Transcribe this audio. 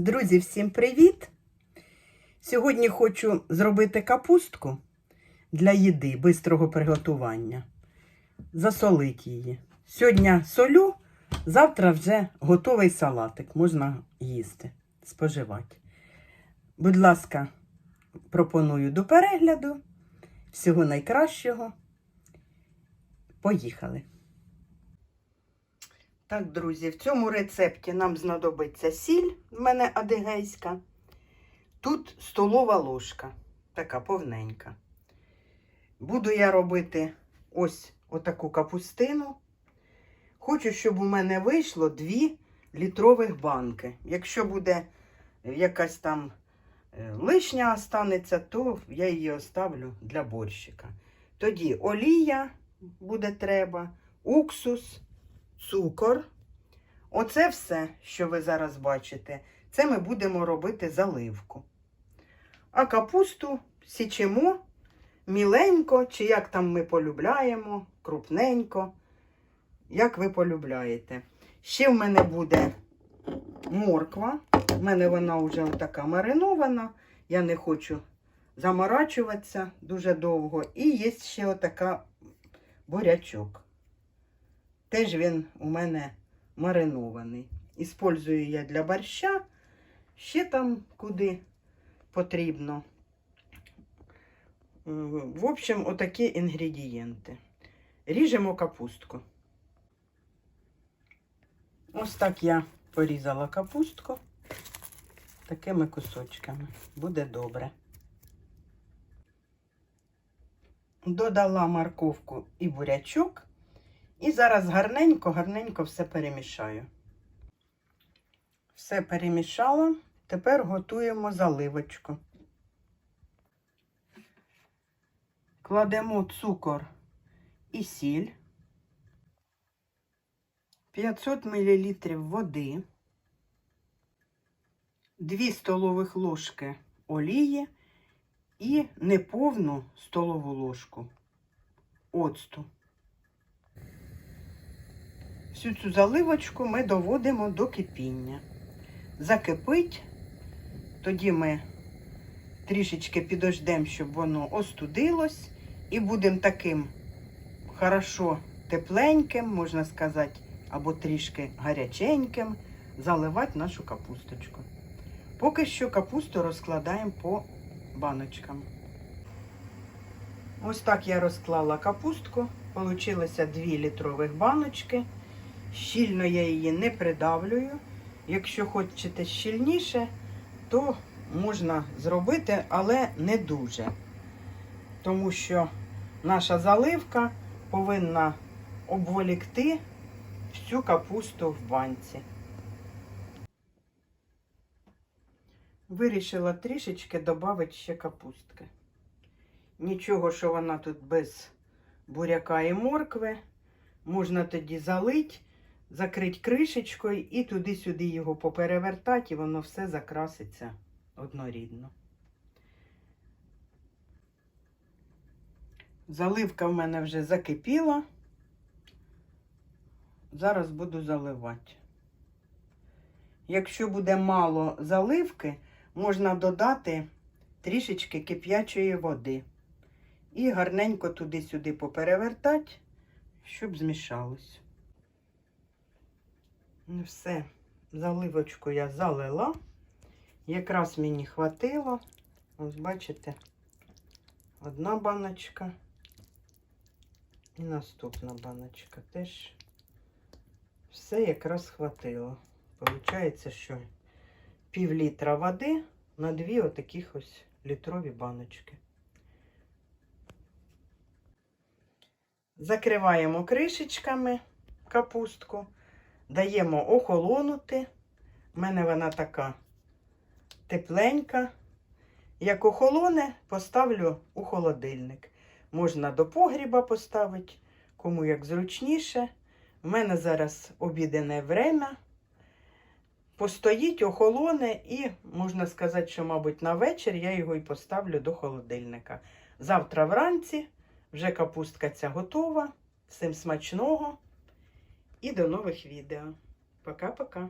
Друзі, всім привіт! Сьогодні хочу зробити капустку для їди, бистрого приготування. Засолити її. Сьогодні солю, завтра вже готовий салатик. Можна їсти, споживати. Будь ласка, пропоную до перегляду. Всього найкращого. Поїхали. Так, друзі, в цьому рецепті нам знадобиться сіль, в мене адигейська. Тут столова ложка, така повненька. Буду я робити ось отаку капустину. Хочу, щоб у мене вийшло 2 літрових банки. Якщо буде якась там е, лишня останеться, то я її оставлю для борщика. Тоді олія буде треба, уксус цукор. Оце все, що ви зараз бачите, це ми будемо робити заливку. А капусту січемо міленько, чи як там ми полюбляємо, крупненько, як ви полюбляєте. Ще в мене буде морква. У мене вона вже така маринована. Я не хочу заморачуватися дуже довго. І є ще отака бурячок. Теж він у мене маринований. Іспользую я для борща, ще там куди потрібно. Е, В общем, отакі інгредієнти. Ріжемо капустку. Ось так я порізала капустку такими кусочками. Буде добре. Додала морковку і бурячок. І зараз гарненько-гарненько все перемішаю. Все перемішала. Тепер готуємо заливочку. Кладемо цукор і сіль, 500 мл води, 2 столових ложки олії і неповну столову ложку оцту. Всю цю заливочку ми доводимо до кипіння. Закипить, тоді ми трішечки підождемо, щоб воно остудилось, і будемо таким хорошо тепленьким, можна сказати, або трішки гаряченьким, заливати нашу капусточку. Поки що капусту розкладаємо по баночкам. Ось так я розклала капустку. Получилося 2 літрових баночки. Щільно я її не придавлюю. Якщо хочете щільніше, то можна зробити, але не дуже. Тому що наша заливка повинна обволікти всю капусту в банці. Вирішила трішечки додати ще капустки. Нічого, що вона тут без буряка і моркви. Можна тоді залити закрити кришечкою і туди-сюди його поперевертати, і воно все закраситься однорідно. Заливка в мене вже закипіла. Зараз буду заливати. Якщо буде мало заливки, можна додати трішечки кип'ячої води. І гарненько туди-сюди поперевертати, щоб змішалось. Все, заливочку я залила. Якраз мені хватило. Ось бачите, одна баночка і наступна баночка. Теж все якраз хватило. Получається, що пів літра води на дві отаких ось літрові баночки. Закриваємо кришечками капустку. Даємо охолонути. У мене вона така тепленька. Як охолоне, поставлю у холодильник. Можна до погріба поставити, кому як зручніше. У мене зараз обідене время. Постоїть, охолоне, і можна сказати, що, мабуть, на вечір я його і поставлю до холодильника. Завтра вранці вже капустка ця готова. Всім смачного! І до нових відео. Пока-пока.